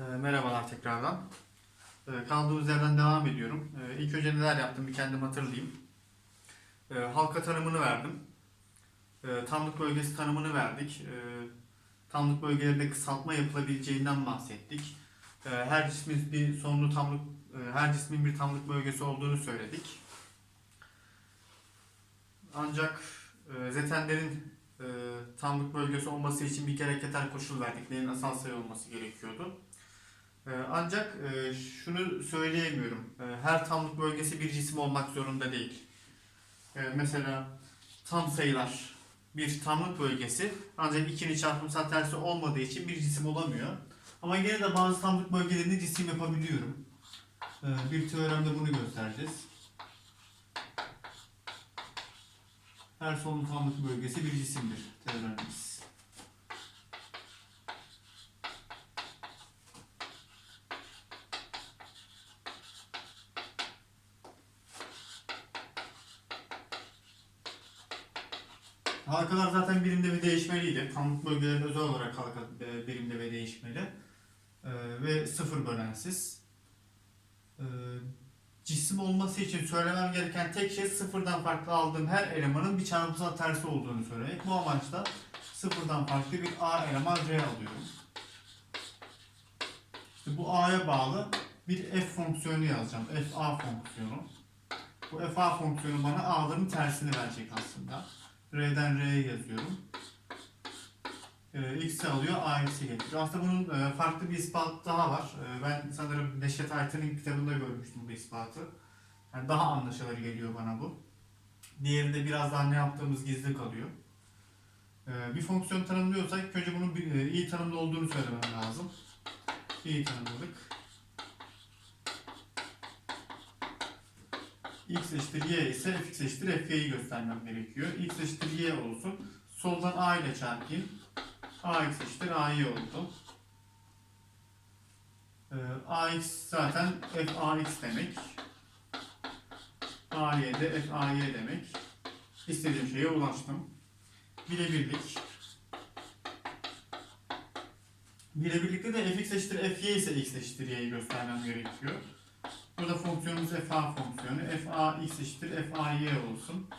E, merhabalar tekrardan. E, kaldığımız yerden devam ediyorum. E, ilk önce neler yaptım bir kendim hatırlayayım. E, halka tanımını verdim. E, tamlık bölgesi tanımını verdik. E, tamlık bölgelerinde kısaltma yapılabileceğinden bahsettik. E, her cismin bir sonlu tamlık, e, her cismin bir tamlık bölgesi olduğunu söyledik. Ancak e, zetenlerin e, tamlık bölgesi olması için bir kere keter koşul verdik. Neyin asal sayı olması gerekiyordu. E, ancak e, şunu söyleyemiyorum. E, her tamlık bölgesi bir cisim olmak zorunda değil. E, mesela tam sayılar bir tamlık bölgesi ancak ikili çarpımsal tersi olmadığı için bir cisim olamıyor. Ama yine de bazı tamlık bölgelerini cisim yapabiliyorum. Bir teoremde bunu göstereceğiz. Her sonlu tamlık bölgesi bir cisimdir teoremimiz. Halkalar zaten birimde ve değişmeliydi. Tamlık bölgeleri özel olarak halka e, birimde ve değişmeli. E, ve sıfır bölensiz. E, cisim olması için söylemem gereken tek şey sıfırdan farklı aldığım her elemanın bir çarpımsal tersi olduğunu söylemek. Bu amaçla sıfırdan farklı bir A eleman R alıyorum. İşte bu A'ya bağlı bir F fonksiyonu yazacağım. FA fonksiyonu. Bu FA fonksiyonu bana A'ların tersini verecek aslında. R'den R'ye yazıyorum. Ee, X'i alıyor, AX'i getiriyor. Aslında bunun e, farklı bir ispatı daha var. E, ben sanırım Neşet Aytan'ın kitabında görmüştüm bu ispatı. Yani daha anlaşılır geliyor bana bu. Diğerinde biraz daha ne yaptığımız gizli kalıyor. E, bir fonksiyon tanımlıyorsak önce bunun bir, e, iyi tanımlı olduğunu söylemem lazım. İyi tanımladık. x eşittir y ise fx eşittir fy'yi göstermem gerekiyor. x eşittir y olsun. Soldan a ile çarpayım. Ax eşittir ay oldu. Ee, ax zaten fax demek. ay de fay demek. İstediğim şeye ulaştım. Birebirlik. Birebirlikte de fx eşittir fy ise x eşittir y'yi göstermem gerekiyor. Burada fonksiyonumuz fa fonksiyonu. fa x eşittir fay olsun.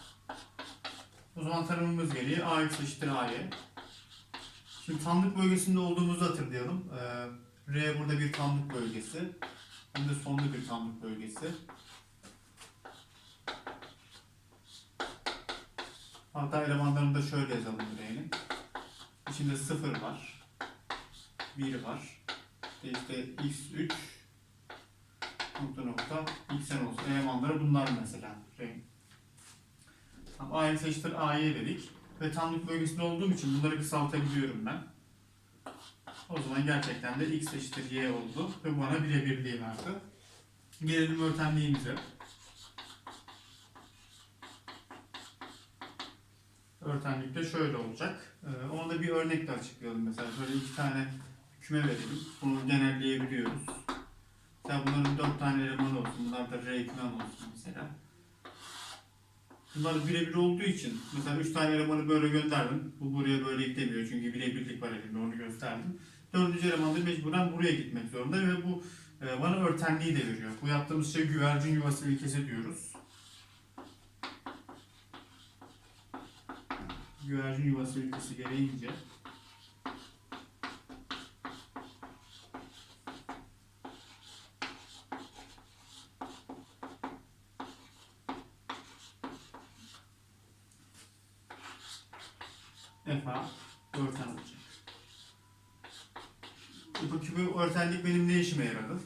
O zaman tanımımız geliyor. ax eşittir ay. Şimdi tamlık bölgesinde olduğumuzu hatırlayalım. Ee, R burada bir tamlık bölgesi. Hem de sonlu bir tamlık bölgesi. Hatta elemanlarını da şöyle yazalım R'nin. İçinde 0 var. 1 var. İşte x3 nokta nokta xn olsun. Elemanları bunlar mesela. Renk. Tamam, ax eşittir a'ya dedik. Ve tamlık bölgesinde olduğum için bunları kısaltabiliyorum ben. O zaman gerçekten de x eşittir y oldu ve bana birebirliği verdi. Gelelim örtenliğimize. Örtenlikte şöyle olacak. Ee, onu da bir örnekle açıklayalım mesela. Şöyle iki tane küme verelim. Bunu genelleyebiliyoruz. Mesela bunların dört tane elemanı olsun. Bunlar da R kümen olsun mesela. Bunlar birebir olduğu için mesela üç tane elemanı böyle gönderdim. Bu buraya böyle gidemiyor çünkü birebirlik var elimde onu gösterdim. Dördüncü eleman da mecburen buraya gitmek zorunda ve bu e, bana örtenliği de veriyor. Bu yaptığımız şey güvercin yuvası ilkesi diyoruz. Güvercin yuvası ilkesi gereğince Efa örten olacak. Peki bu örtenlik benim ne işime yaradı?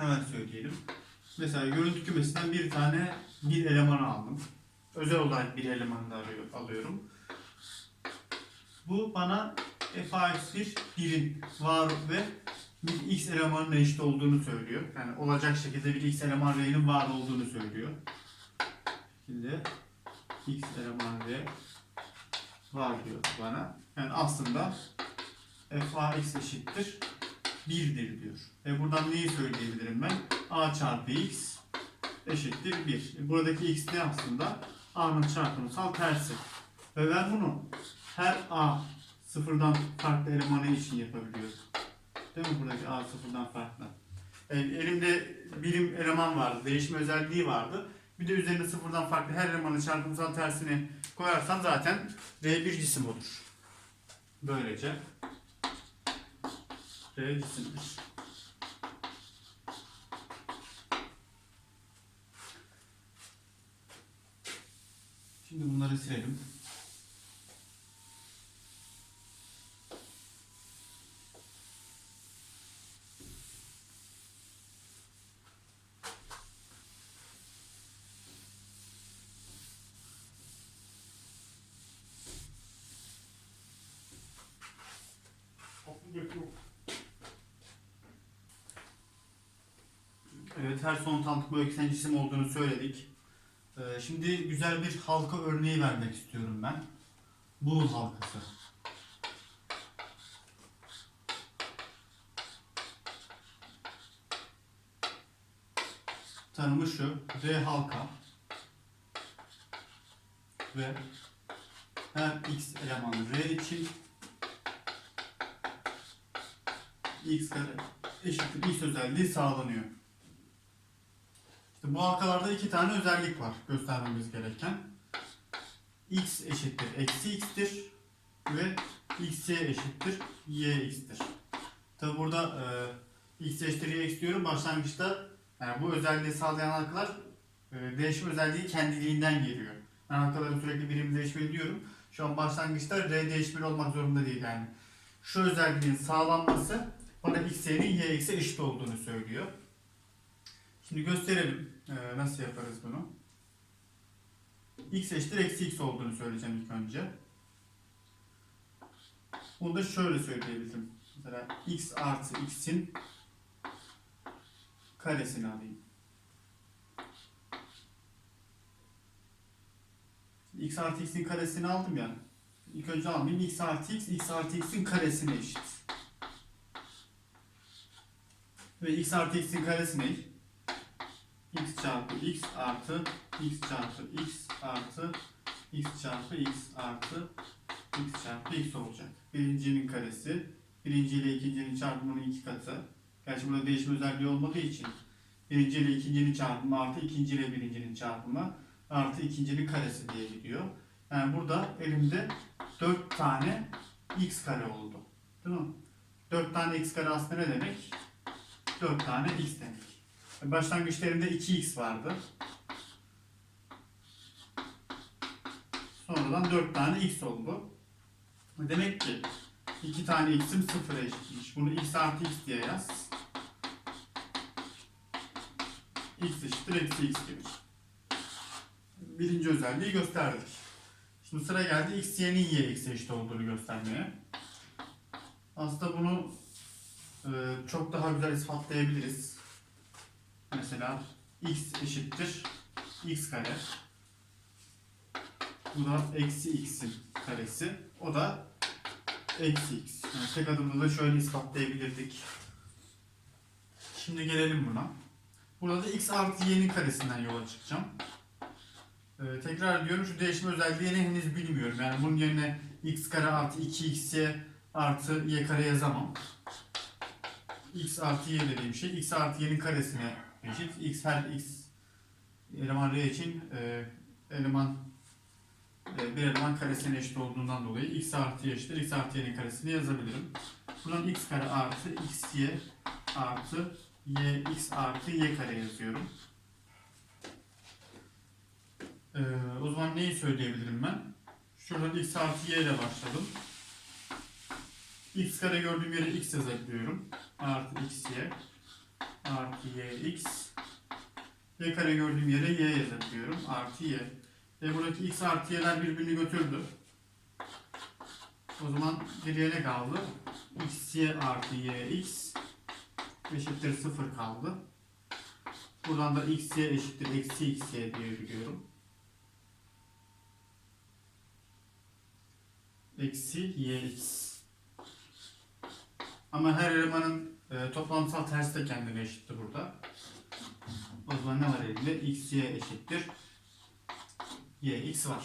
Hemen söyleyelim. Mesela görüntü kümesinden bir tane bir eleman aldım. Özel olarak bir eleman da alıyorum. Bu bana f(1) birin var ve bir x elemanın eşit olduğunu söylüyor. Yani olacak şekilde bir x eleman r'nin var olduğunu söylüyor. Şimdi x eleman r var diyor bana. Yani aslında f(x) eşittir 1'dir diyor. E buradan neyi söyleyebilirim ben? a çarpı x eşittir 1. E buradaki x ne aslında? a'nın çarpımsal tersi. Ve ben bunu her a sıfırdan farklı elemanı için yapabiliyor. Değil mi buradaki A sıfırdan farklı? E, elimde birim eleman vardı, değişme özelliği vardı. Bir de üzerine sıfırdan farklı her elemanın çarpımsal tersini koyarsam zaten R bir cisim olur. Böylece R cisimdir. Şimdi bunları silelim. Bu eksen cisim olduğunu söyledik. Ee, şimdi güzel bir halka örneği vermek istiyorum ben. Boole halkası. Tanımı şu, R halka ve her x elemanı R için x kare eşittir x özelliği sağlanıyor. Bu halkalarda iki tane özellik var göstermemiz gereken. x eşittir eksi x'tir ve xy eşittir yx'tir. Tabi burada e, x eşittir yx diyorum başlangıçta yani bu özelliği sağlayan halkalar e, değişim özelliği kendiliğinden geliyor. Ben halkaların sürekli birim değişmeli diyorum. Şu an başlangıçta r değişmeli olmak zorunda değil yani. Şu özelliğin sağlanması bana xy'nin yx'e eşit olduğunu söylüyor. Şimdi gösterelim ee, nasıl yaparız bunu. x eşittir eksi x olduğunu söyleyeceğim ilk önce. Bunu da şöyle söyleyebilirim. Mesela x artı x'in karesini alayım. x artı x'in karesini aldım ya. İlk önce almayayım. x artı x, x artı x'in karesine eşit. Ve x artı x'in karesi ne? X çarpı x artı x çarpı x artı x çarpı x artı x çarpı x olacak. Birincinin karesi, birinci ile ikincinin çarpımının iki katı. Gerçi burada değişim özelliği olmadığı için birinci ile ikincinin çarpımı artı ikinci ile birincinin çarpımı artı ikincinin karesi diye gidiyor. Yani burada elimde 4 tane x kare oldu. Değil mi? 4 tane x kare aslında ne demek? 4 tane x demek. Başlangıçta elimde 2x vardı. Sonradan 4 tane x oldu. Demek ki 2 tane x'im 0'a eşitmiş. Bunu x artı x diye yaz. x eşittir eksi x gelir. Birinci özelliği gösterdik. Şimdi sıra geldi x y'nin y x eşit olduğunu göstermeye. Aslında bunu e, çok daha güzel ispatlayabiliriz. Mesela x eşittir x kare. Bu da eksi x'in karesi. O da eksi x. Yani tek adımda da şöyle ispatlayabilirdik. Şimdi gelelim buna. Burada da x artı y'nin karesinden yola çıkacağım. Ee, tekrar diyorum şu değişim özelliğini henüz bilmiyorum. Yani bunun yerine x kare artı 2xy artı y kare yazamam. x artı y dediğim şey x artı y'nin karesine eşit. x her x eleman r için e, eleman e, bir eleman karesine eşit olduğundan dolayı x artı y eşittir. x artı y'nin karesini yazabilirim. Buradan x kare artı x y artı y x artı y kare yazıyorum. Ee, o zaman neyi söyleyebilirim ben? Şuradan x artı y ile başladım. x kare gördüğüm yere x yazabiliyorum. Artı x y artı y x y kare gördüğüm yere y yazabiliyorum. Artı y. Ve buradaki x artı y'ler birbirini götürdü. O zaman geriye ne kaldı? x y artı y x eşittir 0 kaldı. Buradan da x y eşittir eksi x y diyebiliyorum. Eksi y x. Ama her elemanın e, toplamsal tersi de kendine eşitti burada. O zaman ne var elimde? x y eşittir y x var.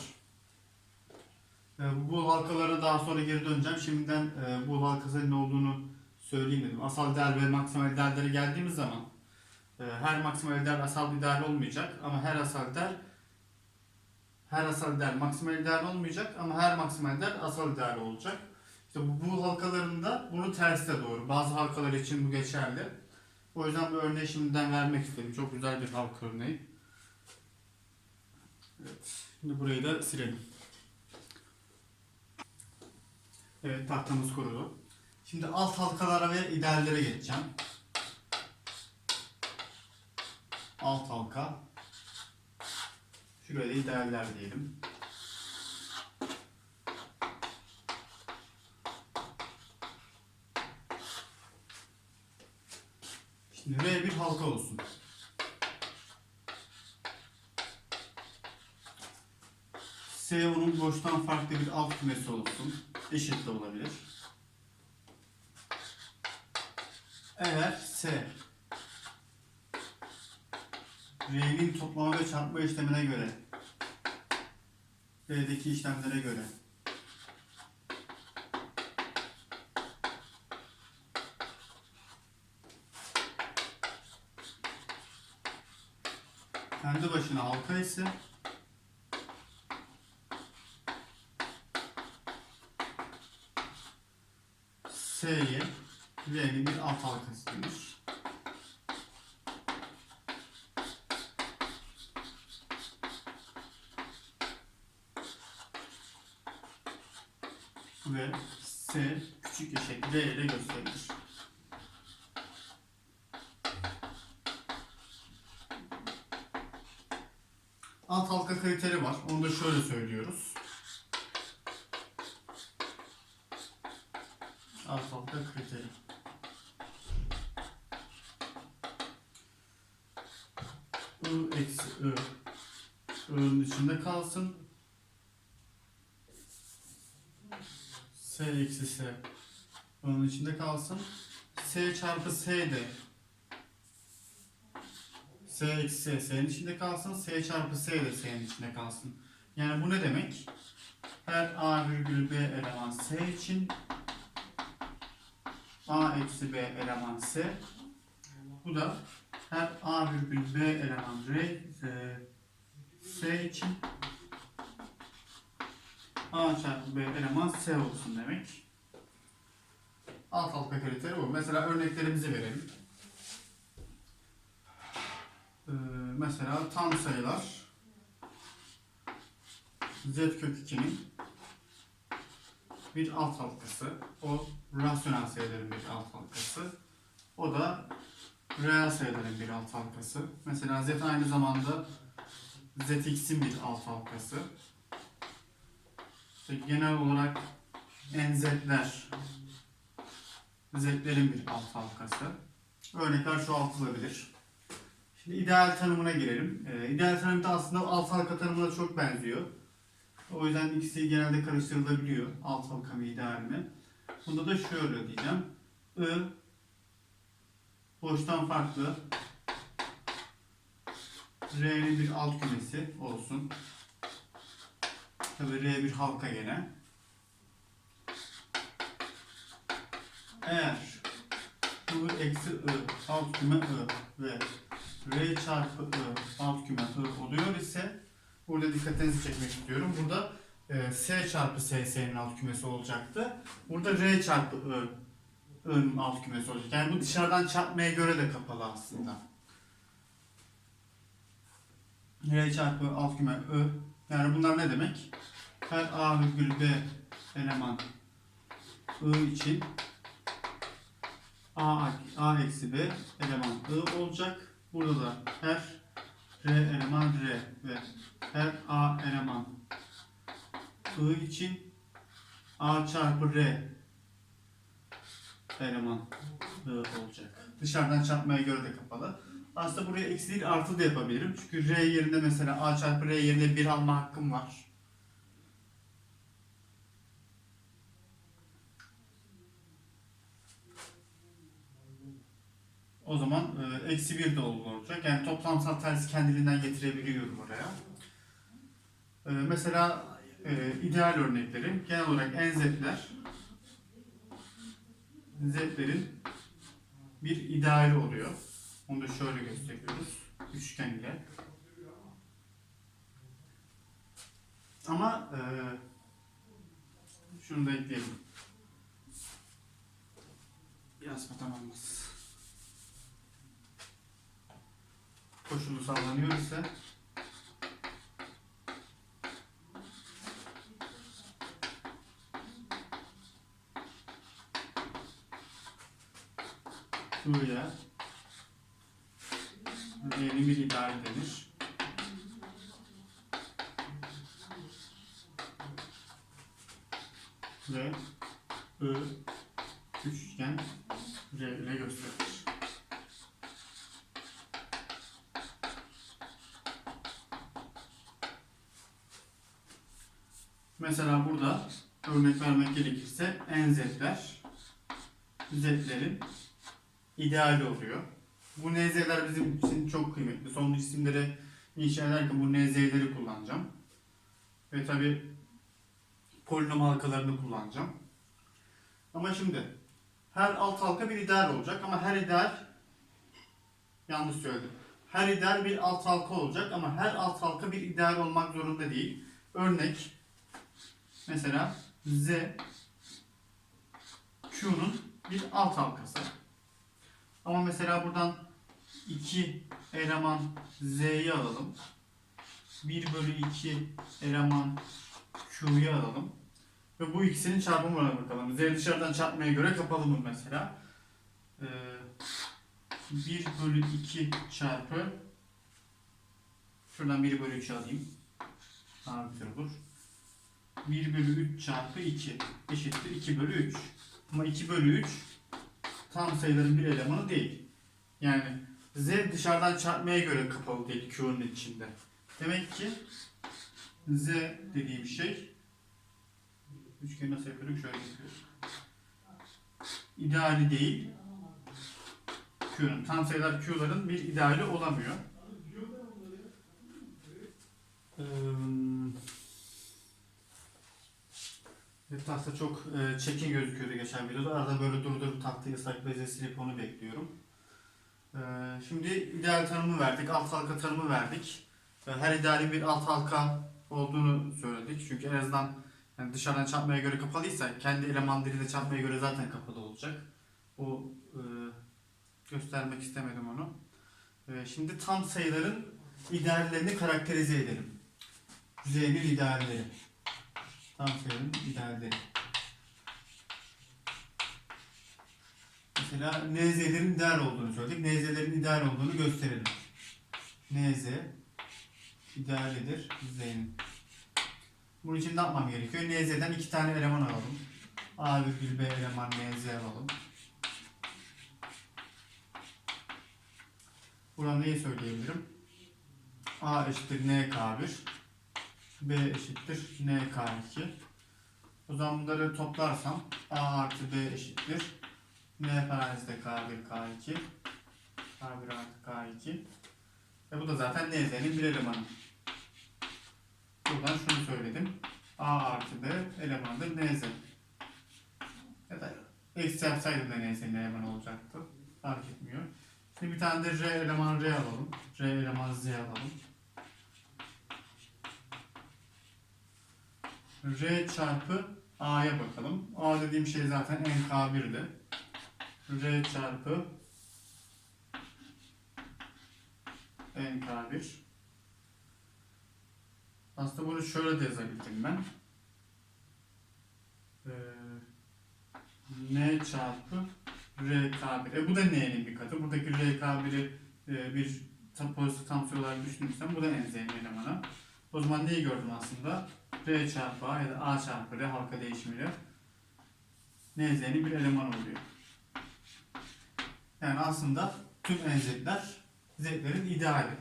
E, bu halkalara daha sonra geri döneceğim. Şimdiden e, bu halkasının ne olduğunu söyleyeyim dedim. Asal değer ve maksimal değerlere geldiğimiz zaman e, her maksimal değer asal bir değer olmayacak ama her asal değer her asal değer maksimal değer olmayacak ama her maksimal değer asal değer olacak. İşte bu, bu halkalarında bunu tersi de doğru. Bazı halkalar için bu geçerli. O yüzden bu örneği şimdiden vermek istedim. Çok güzel bir halka örneği. Evet. Şimdi burayı da silelim. Evet tahtamız kurudu. Şimdi alt halkalara ve ideallere geçeceğim. Alt halka. Şuraya da idealler diyelim. Şimdi bir halka olsun. S onun boştan farklı bir alt kümesi olsun. Eşit de olabilir. Eğer S R'nin toplama ve çarpma işlemine göre R'deki işlemlere göre kendi başına halka ise S'ye R'nin bir alt halkası denir. Ve S küçük eşek R ile gösterilir. Alt halka kriteri var. Onu da şöyle söylüyoruz. Alt halka kriteri. I eksi I. I'nın içinde kalsın. S eksi S. I'nın içinde kalsın. S çarpı S de S eksi S S'nin içinde kalsın. S çarpı S de S'nin içinde kalsın. Yani bu ne demek? Her A virgül B eleman S için A eksi B eleman S. Bu da her A virgül B eleman R e, S için A çarpı B eleman S olsun demek. Alt halka kriteri bu. Mesela örneklerimizi verelim. Ee, mesela tam sayılar z kök 2'nin bir alt halkası. O rasyonel sayıların bir alt halkası. O da reel sayıların bir alt halkası. Mesela z aynı zamanda zx'in bir alt halkası. İşte genel olarak nz'ler z'lerin bir alt halkası. Örnekler çoğaltılabilir. Şimdi ideal tanımına girelim. Ee, ideal tanım da aslında alt halka tanımına çok benziyor. O yüzden ikisi genelde karıştırılabiliyor. Alt halka mı ideal mi? Bunda da şöyle diyeceğim. I boştan farklı R'nin bir alt kümesi olsun. Tabii R bir halka gene. Eğer I eksi I alt küme I ve R çarpı I alt küme I oluyor ise burada dikkatinizi çekmek istiyorum. Burada e, S çarpı S S'nin alt kümesi olacaktı. Burada R çarpı I I'nin alt kümesi olacak. Yani bu dışarıdan çarpmaya göre de kapalı aslında. R çarpı alt küme I yani bunlar ne demek? Her A virgül B eleman I için A, A eksi B eleman I olacak. Burada da her R eleman R ve her A eleman I için A çarpı R eleman I olacak. Dışarıdan çarpmaya göre de kapalı. Aslında buraya eksi değil artı da yapabilirim. Çünkü R yerine mesela A çarpı R yerine 1 alma hakkım var. O zaman e, eksi 1 de olacak. Yani toplamsal tersi kendiliğinden getirebiliyorum oraya. E, mesela e, ideal örnekleri genel olarak en z'ler z'lerin bir ideali oluyor. Onu da şöyle gösteriyoruz. Üçgen ile. Ama e, şunu da ekleyelim. Biraz tamamız. Koşulu sallanıyor ise Şuraya yeni bir ideal denir. Ve I üçgen R ile gösterilir. Mesela burada örnek vermek gerekirse en z'ler ideali oluyor. Bu NZ'ler bizim için çok kıymetli. Son isimleri inşa ederken bu NZ'leri kullanacağım. Ve tabi polinom halkalarını kullanacağım. Ama şimdi her alt halka bir ideal olacak ama her ideal yanlış söyledim. Her ideal bir alt halka olacak ama her alt halka bir ideal olmak zorunda değil. Örnek mesela Z Q'nun bir alt halkası. Ama mesela buradan 2 eleman Z'yi alalım. 1 bölü 2 eleman Q'yu alalım. Ve bu ikisinin çarpımına bakalım. Z dışarıdan çarpmaya göre kapalı mı mesela? Ee, 1 bölü 2 çarpı Şuradan 1 bölü 3 alayım. Daha güzel olur. 1 bölü 3 çarpı 2 eşittir 2 bölü 3. Ama 2 bölü 3 tam sayıların bir elemanı değil. Yani z dışarıdan çarpmaya göre kapalı değil Q'nun içinde. Demek ki z dediğim şey üçgeni nasıl yapıyorum şöyle yapıyorum. İdeali değil Q'nun. Tam sayılar Q'ların bir ideali olamıyor. Ee, Evet, tahta çok e, çekin gözüküyordu geçen videoda. Arada böyle durdurup tahtayı ıslak bezle silip onu bekliyorum. E, şimdi ideal tanımı verdik, alt halka tanımı verdik. E, her idealin bir alt halka olduğunu söyledik. Çünkü en azından yani dışarıdan çarpmaya göre kapalıysa kendi eleman diliyle çarpmaya göre zaten kapalı olacak. O e, göstermek istemedim onu. E, şimdi tam sayıların ideallerini karakterize edelim. Z'nin idealleri. Sayının idealleri. Mesela NZ'lerin ideal olduğunu söyledik. NZ'lerin ideal olduğunu gösterelim. NZ idealidir Z'nin. Bunun için ne yapmam gerekiyor? NZ'den iki tane eleman alalım. A virgül B eleman NZ alalım. Buradan neyi söyleyebilirim? A eşittir NK1 B eşittir NK2 O zaman bunları toplarsam A artı B eşittir N parantezde K1 K2 K1 artı K2 Ve bu da zaten NZ'nin bir elemanı. Buradan şunu söyledim. A artı B elemanıdır NZ. Ya da eksi yapsaydım da NZ'nin elemanı olacaktı. Fark etmiyor. Şimdi bir tane de R eleman R alalım. R eleman Z alalım. R çarpı A'ya bakalım. A dediğim şey zaten NK1'di. R çarpı NK1 Aslında bunu şöyle de yazabilirim ben. Ee, N çarpı RK1. E bu da N'nin bir katı. Buradaki RK1'i e, bir pozitif tam sayı olarak düşünürsem bu da en zengin elemanı. O zaman neyi gördüm aslında? R çarpı A ya da A çarpı R halka değişimiyle NZ'nin bir eleman oluyor. Yani aslında tüm NZ'ler Z'lerin ideali.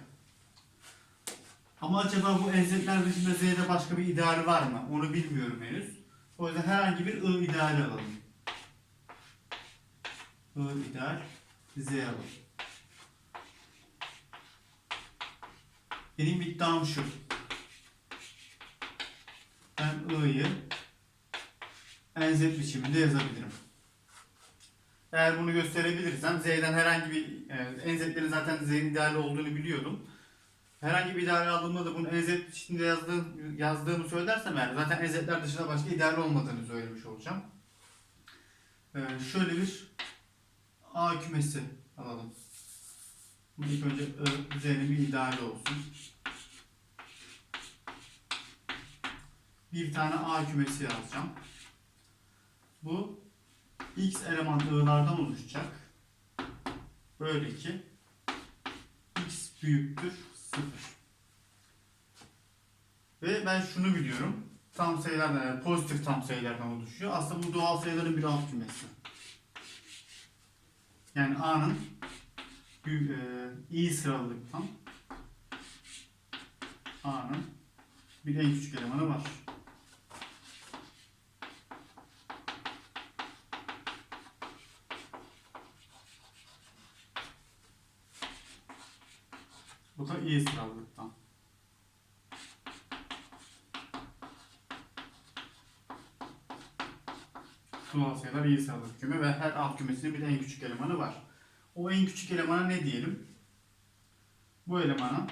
Ama acaba bu NZ'ler dışında Z'de başka bir ideali var mı? Onu bilmiyorum henüz. O yüzden herhangi bir I ideali alalım. I ideal Z alalım. Benim iddiam şu. Ben i'yi nz biçiminde yazabilirim. Eğer bunu gösterebilirsem z'den herhangi bir e, nz'lerin zaten z'nin ideali olduğunu biliyordum. Herhangi bir ideal aldığımda da bunu nz biçiminde yazdığım, yazdığımı söylersem eğer zaten nz'ler dışında başka ideal olmadığını söylemiş olacağım. Ee, şöyle bir A kümesi alalım. Bu önce Z'nin bir ideali olsun. Bir tane A kümesi yazacağım. Bu X eleman I'lardan oluşacak. Böyle ki X büyüktür 0. Ve ben şunu biliyorum. Tam sayılardan, yani pozitif tam sayılardan oluşuyor. Aslında bu doğal sayıların bir alt kümesi. Yani A'nın büyük- e, iyi sıralılıktan A'nın bir en küçük elemanı var. Bu da iyi sıralılıktan. Doğal sayılar iyi sıralılık küme ve her alt kümesinin bir en küçük elemanı var. O en küçük elemana ne diyelim? Bu elemana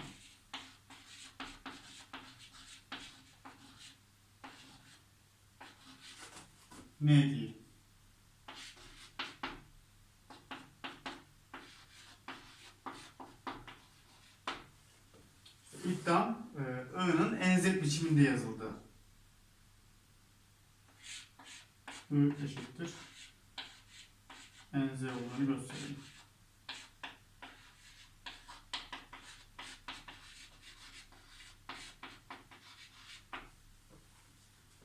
ne diyelim? İddiam e, I'nın enzet biçiminde yazıldı. I eşittir. Enze olduğunu göstereyim.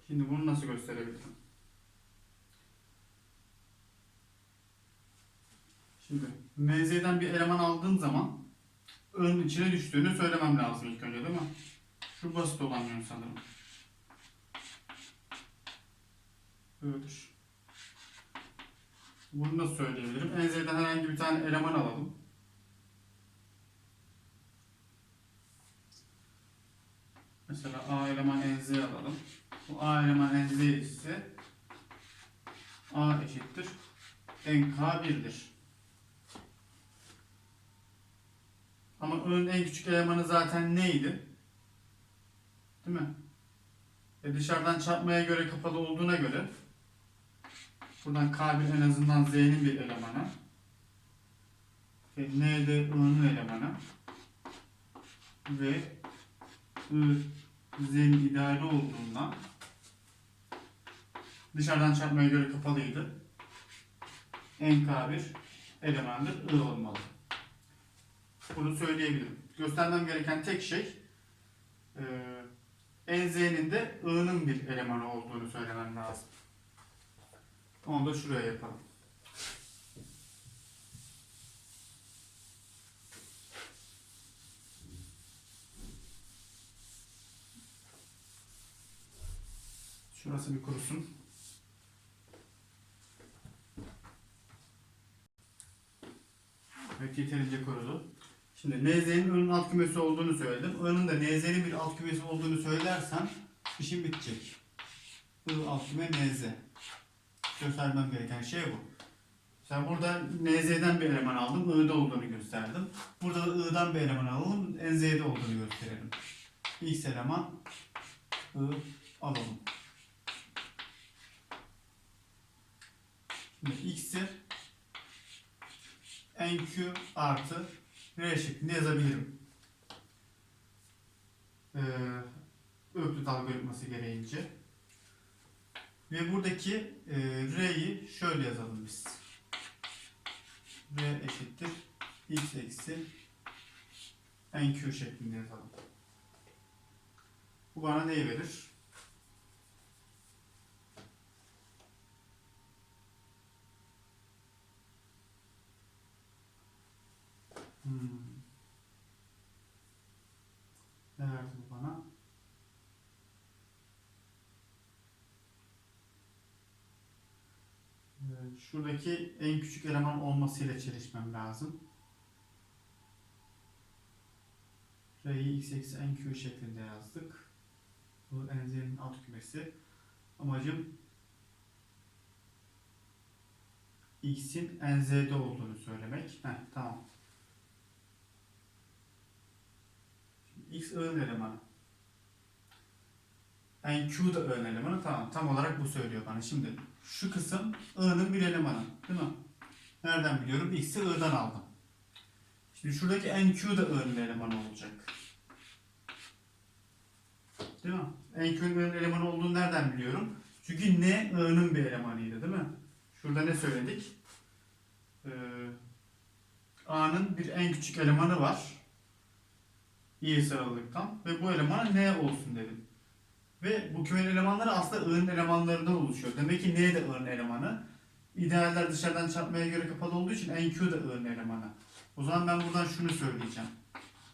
Şimdi bunu nasıl gösterebilirim? Şimdi MZ'den bir eleman aldığım zaman I'nın içine düştüğünü söylemem lazım ilk önce değil mi? Şu basit olan yön sanırım. I'dır. Bunu nasıl söyleyebilirim? Enze'den herhangi bir tane eleman alalım. Mesela A eleman NZ alalım. Bu A eleman NZ ise A eşittir NK1'dir. Ama I'nın en küçük elemanı zaten neydi? Değil mi? E dışarıdan çarpmaya göre kapalı olduğuna göre buradan K1 en azından Z'nin bir elemanı. E, N de I'nın elemanı. Ve I Z'nin ideali olduğundan dışarıdan çarpmaya göre kapalıydı. NK1 elemandır I olmalı. Bunu söyleyebilirim. Göstermem gereken tek şey e, NZ'nin de I'nın bir elemanı olduğunu söylemem lazım. Onu da şuraya yapalım. Şurası bir kurusun. Evet yeterince kurudu. Şimdi NZ'nin I'nın alt kümesi olduğunu söyledim. I'nın da NZ'nin bir alt kümesi olduğunu söylersem işim bitecek. I alt küme NZ. Göstermem gereken şey bu. Sen burada NZ'den bir eleman aldım, I'da olduğunu gösterdim. Burada da I'dan bir eleman alalım, NZ'de olduğunu gösterelim. X eleman I alalım. Şimdi X'i NQ artı R şeklinde yazabilirim. Ee, Öklüt algoritması gereğince. Ve buradaki e, R'yi şöyle yazalım biz. R eşittir X eksi NQ şeklinde yazalım. Bu bana neyi verir? Hmm. Ne verdi bu bana? Ee, Şuradaki en küçük eleman olmasıyla çelişmem lazım. R'yi x eksi nq şeklinde yazdık. Bu enzenin alt kümesi. Amacım x'in nz'de olduğunu söylemek. Heh, tamam. X i'nin elemanı. NQ da i'nin elemanı. Tamam. Tam olarak bu söylüyor bana. Şimdi şu kısım i'nin bir elemanı. Değil mi? Nereden biliyorum? X'i i'den aldım. Şimdi şuradaki NQ da i'nin elemanı olacak. Değil mi? NQ'nun i'nin elemanı olduğunu nereden biliyorum? Çünkü n i'nin bir elemanıydı değil mi? Şurada ne söyledik? Ee, A'nın bir en küçük elemanı var. İyi sıralıktan. Ve bu elemana n olsun dedim. Ve bu kümenin elemanları aslında i'nin elemanlarından oluşuyor. Demek ki n de i'nin elemanı. İdealler dışarıdan çarpmaya göre kapalı olduğu için NQ da i'nin elemanı. O zaman ben buradan şunu söyleyeceğim.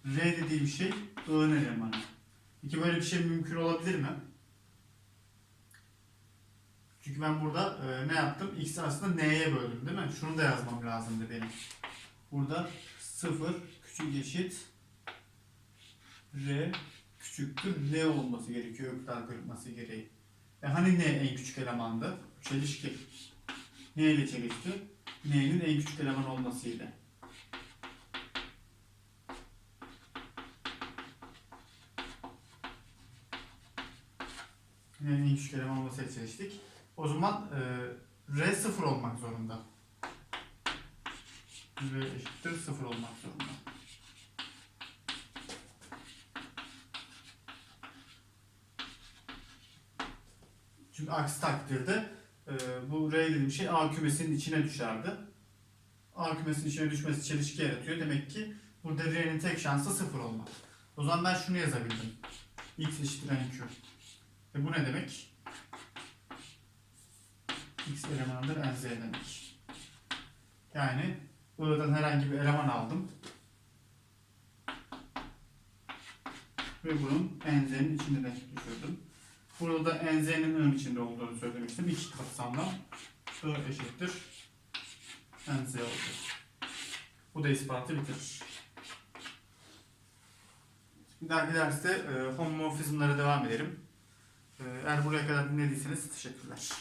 R dediğim şey i'nin elemanı. Peki böyle bir şey mümkün olabilir mi? Çünkü ben burada e, ne yaptım? X'i aslında n'ye böldüm değil mi? Şunu da yazmam lazımdı benim. Burada 0 küçük eşit R küçüktür N olması gerekiyor ökler bölünmesi gereği. E hani N en küçük elemandı? Çelişki. N ile çelişti. N'nin en küçük eleman olmasıyla. N'nin en küçük eleman olmasıyla çeliştik. O zaman e, R sıfır olmak zorunda. R eşittir sıfır olmak zorunda. Çünkü aksi takdirde e, bu R dediğim şey A kümesinin içine düşerdi. A kümesinin içine düşmesi çelişki yaratıyor. Demek ki burada R'nin tek şansı sıfır olmak. O zaman ben şunu yazabildim. X eşittir NQ. E bu ne demek? X elemanıdır nz demek. Yani buradan herhangi bir eleman aldım. Ve bunun nz'nin içinde de düşürdüm. Burada da nz'nin ın içinde olduğunu söylemiştim. İki kapsamda i eşittir nz oldu. Bu da ispatı bitirir. Dahaki derste e, homomorfizmlere devam edelim. E, eğer buraya kadar dinlediyseniz teşekkürler.